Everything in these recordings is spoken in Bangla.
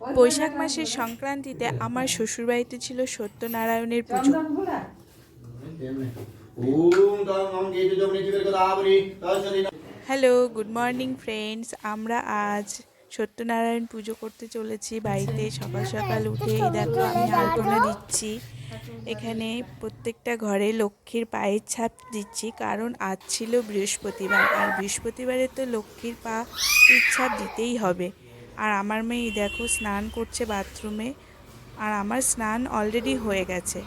বৈশাখ মাসের সংক্রান্তিতে আমার শ্বশুরবাড়িতে ছিল সত্যনারায়ণের পুজো। Hello good morning friends. আমরা আজ সত্যনারায়ণ পুজো করতে চলেছি বাড়িতে। সকাল সকাল উঠে এই দেখো আমি আলপনা দিচ্ছি। এখানে প্রত্যেকটা ঘরে লক্ষ্মীর পায়ের ছাপ দিচ্ছি। কারণ আজ ছিল বৃহস্পতিবার। আর বৃহস্পতিবারে তো লক্ষ্মীর পা ছাপ দিতেই হবে। আর আমার মেয়ে দেখো স্নান করছে বাথরুমে আর আমার স্নান অলরেডি হয়ে গেছে।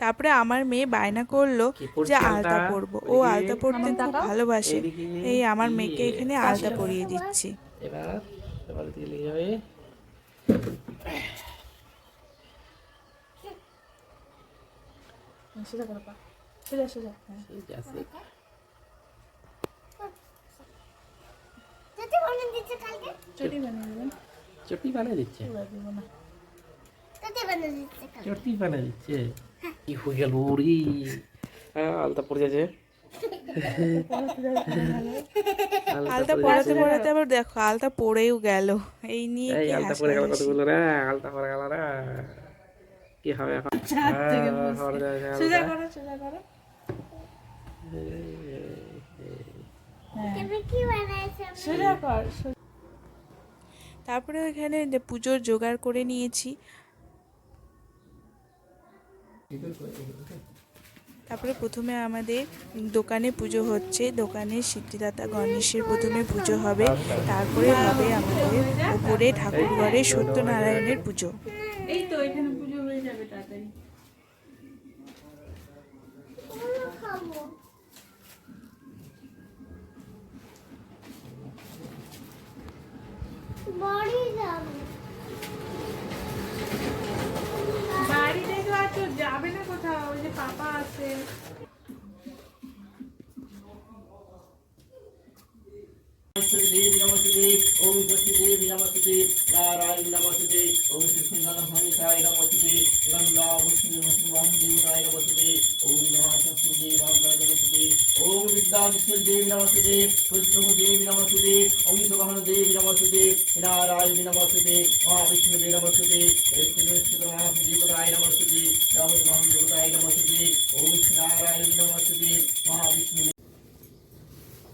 তারপরে আমার মেয়ে বায়না করল যে আলতা? পরবো। ও আলতা পরতে খুব ভালোবাসে। এই আমার মেয়েকে। এখানে আলতা পরিয়ে দিচ্ছি। এবার এবার লেগে যাবে ঠিক আছে যদি বলেন দিচ্ছে কালকে চটি বানিয়ে দিচ্ছে যদি বলেন দিচ্ছে চটি বানিয়ে দিচ্ছে কি হয়ে গেল রে হ্যাঁ আলতা পড়ে যাচ্ছে আলতা আবার দেখো আলতা পরেও গেল এই নিয়ে আলতা পড়ে গেল। কতগুলো রে আলতা পড়ে গেল রে কি হবে এখন? হ্যাঁ। তুমি কি তারপরে এখানে পুজোর জোগাড় করে নিয়েছি। তারপরে প্রথমে আমাদের দোকানে পুজো হচ্ছে। দোকানে সিদ্ধিদাতা গণেশের প্রথমে পুজো হবে। তারপরে হবে আমাদের ওপরে ঠাকুরঘরে সত্যনারায়ণের পুজো। খাব বাড়ি যাব বাড়িতে তো আর তোর যাবে না কোথাও, ওই যে পাপা আছে। ওম ষষ্ঠী দেবী নমস্তে, নারায়ণ নমস্তে, ওম কৃষ্ণ হরিতায় নমস্তে। গঙ্গা ভূষ্ণি ওম দেবায় নমস্তে ওম মহাষষ্ঠী দেবায় নমস্তে ওম বিদ্যা বিষ্ণু দেবী নমস্তে কৃষ্ণ দেবী নমস্তে ওম সুগহন দেবী নমস্তে নারায়ণ নমস্তে মহাবিষ্ণু দেবী নমস্তে কৃষ্ণ দেবতায় নমস্তে রাম দেবতায় নমস্তে ওম নারায়ণ নমস্তে মহাবিষ্ণু